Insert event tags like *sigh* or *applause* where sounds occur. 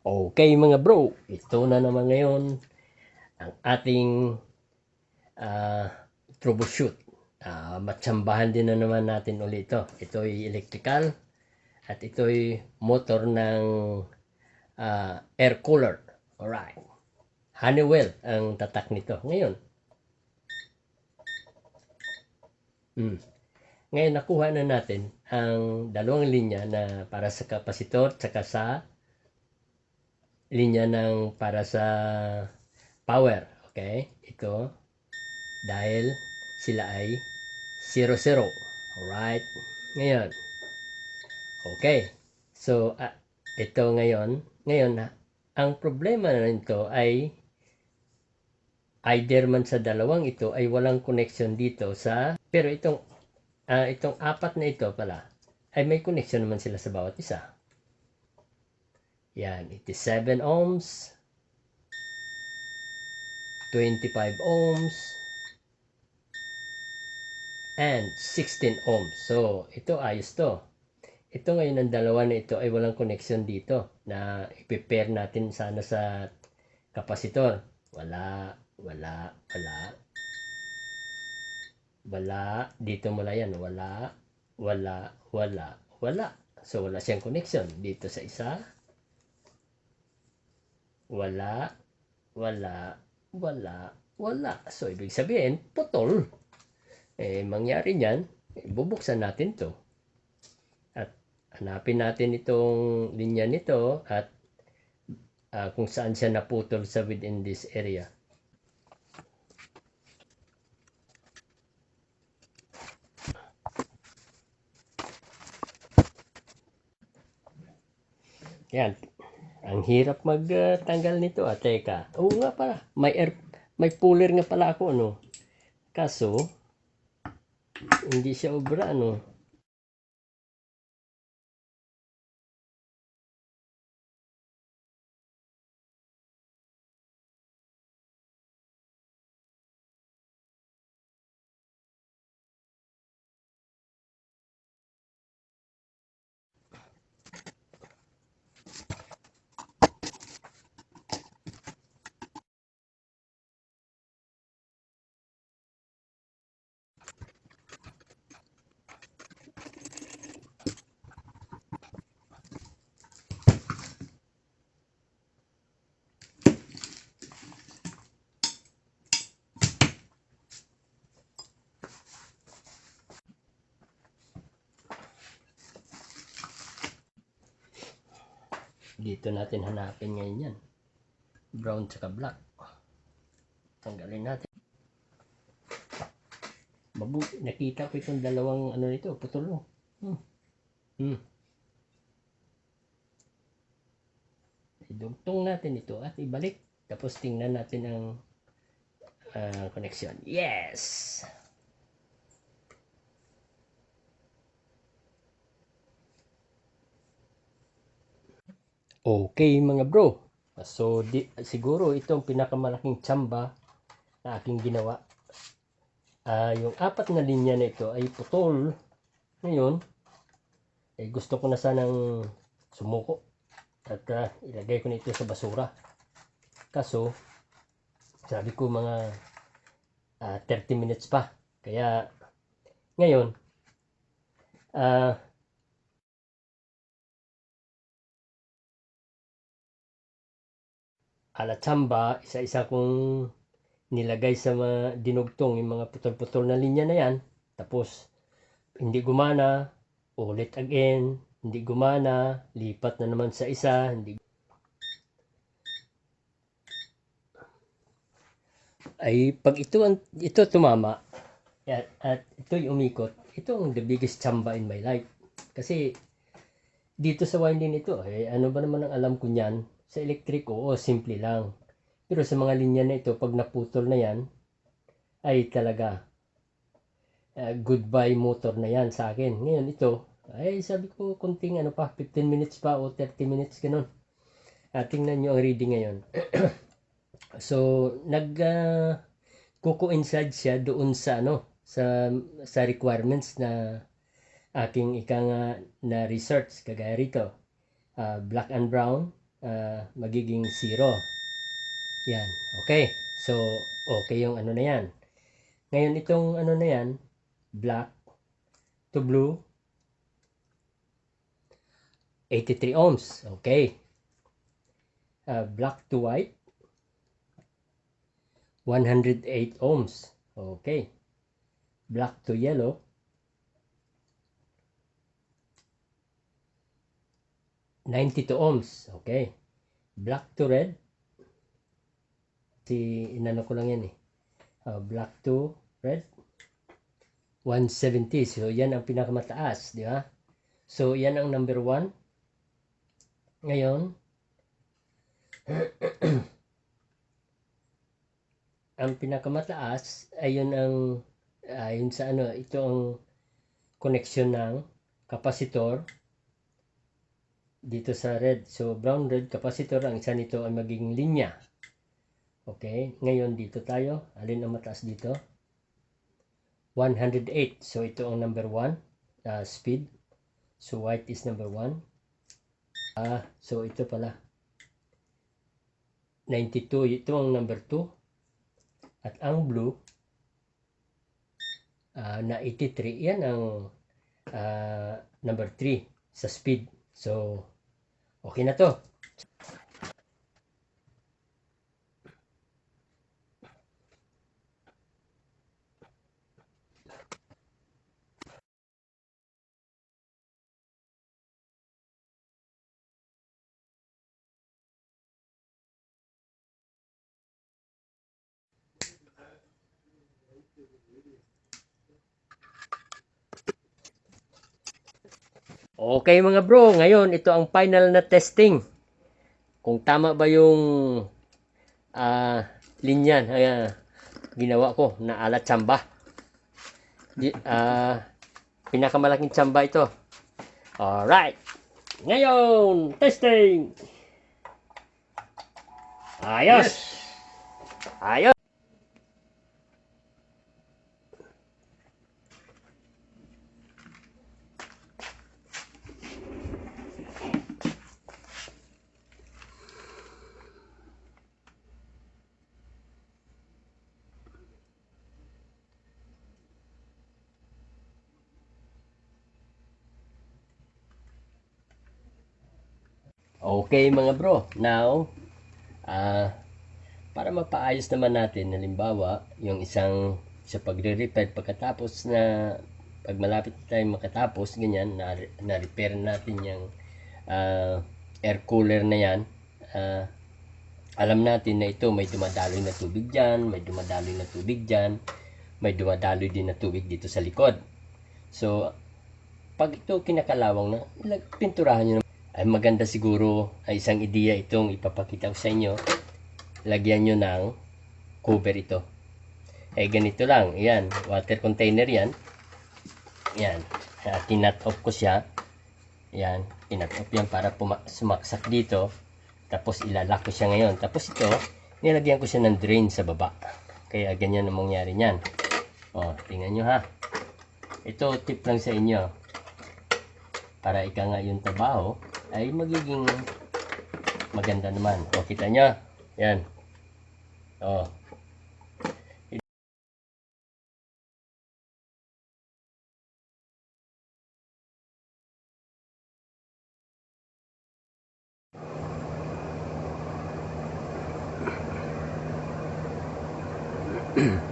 Okay mga bro, ito na naman ngayon ang ating ah, troubleshoot. Ah, matsambahan din na naman natin ulit ito. Ito ay electrical at ito ay motor ng ah, air cooler. Alright. Honeywell ang tatak nito. Ngayon, hmm. Ngayon, nakuha na natin ang dalawang linya na para sa kapasitor at sa linya ng para sa power. Okay? Ito. Dahil sila ay 00. Alright? Ngayon. Okay. So, ah, ito ngayon. Ngayon, na ang problema na nito ay either man sa dalawang ito ay walang connection dito sa pero itong ah, itong apat na ito pala ay may connection naman sila sa bawat isa. Yan, 87 ohms, 25 ohms, and 16 ohms. So, ito ayos to. Ito ngayon ang dalawa na ito ay walang connection dito na i-pair natin sana sa kapasitor. Wala, wala, wala. Wala, dito mula yan. Wala, wala, wala, wala. So, wala siyang connection. Dito sa isa, wala, wala, wala, wala. So, ibig sabihin, putol. Eh, mangyari niyan, eh, bubuksan natin to. At hanapin natin itong linya nito at ah, kung saan siya naputol sa within this area. Yan. Ang hirap magtanggal nito. Ah, teka. Oo nga pala. May air, may puller nga pala ako, ano. Kaso, hindi siya obra, ano. Dito natin hanapin ngayon yan. Brown tsaka black. Tanggalin natin. Mabu nakita ko itong dalawang ano nito, putol no. Hmm. Hmm. Idugtong natin ito at ibalik. Tapos tingnan natin ang ah, connection. Yes! Okay mga bro. So di, siguro itong pinakamalaking tsamba na aking ginawa. Ah, yung apat na linya na ito ay putol. Ngayon, eh, gusto ko na sanang sumuko at ah, ilagay ko na ito sa basura. Kaso, sabi ko mga ah, 30 minutes pa. Kaya, ngayon, ah, alatsamba, isa-isa kong nilagay sa mga dinugtong yung mga putol-putol na linya na yan. Tapos, hindi gumana, ulit again, hindi gumana, lipat na naman sa isa, hindi ay pag ito ang- ito tumama at, at ito'y umikot ito ang the biggest chamba in my life kasi dito sa winding ito eh ano ba naman ang alam ko niyan sa electric oo simple lang. Pero sa mga linya na ito pag naputol na yan ay talaga ah, goodbye motor na yan sa akin. Ngayon ito ay sabi ko kunting ano pa 15 minutes pa o 30 minutes ganun. Ah, tingnan nyo ang reading ngayon. *clears throat* So, nag uh, coincide siya doon sa ano sa sa requirements na aking ika nga na research kagaya rito. Ah, black and brown, ah, magiging 0. Yan. Okay. So, okay yung ano na yan. Ngayon, itong ano na yan, black to blue, 83 ohms. Okay. Ah, black to white, 108 ohms. Okay. Black to yellow, 92 ohms. Okay. Black to red. Si inano ko lang yan eh. Uh, black to red. 170. So yan ang pinakamataas, di ba? So yan ang number 1. Ngayon, *clears throat* ang pinakamataas ay yun ang ayun sa ano, ito ang connection ng kapasitor dito sa red. So, brown red capacitor, ang isa nito ay magiging linya. Okay, ngayon dito tayo. Alin ang mataas dito? 108. So, ito ang number 1 uh, speed. So, white is number 1. Ah, so ito pala. 92. Ito ang number 2. At ang blue ah, na 83. Yan ang ah, number 3 sa speed. So, okay na to. Okay mga bro, ngayon ito ang final na testing. Kung tama ba yung ah linya na ginawa ko na alat tsamba. Di, ah, pinakamalaking tsamba ito. Alright. Ngayon, testing. Ayos. Ayos. Okay mga bro, now, ah, para mapaayos naman natin, halimbawa, yung isang sa pagre-repair pagkatapos na pag malapit tayo makatapos, ganyan, na, na-repair natin yung ah, air cooler na yan, ah, alam natin na ito may dumadaloy na tubig dyan, may dumadaloy na tubig dyan, may dumadaloy din na tubig dito sa likod. So, pag ito kinakalawang na, pinturahan nyo ay maganda siguro ay isang ideya itong ipapakita ko sa inyo. Lagyan nyo ng cover ito. Eh ganito lang, yan, water container yan. Yan, uh, tinat off ko siya. Yan, tinat off yan para sumaksak dito. Tapos ilalak ko siya ngayon. Tapos ito, nilagyan ko siya ng drain sa baba. Kaya ganyan ang mangyari niyan. O, tingnan nyo ha. Ito tip lang sa inyo. Para ika nga yung trabaho ay magiging maganda naman. O, kita nyo? Yan. O. *clears throat*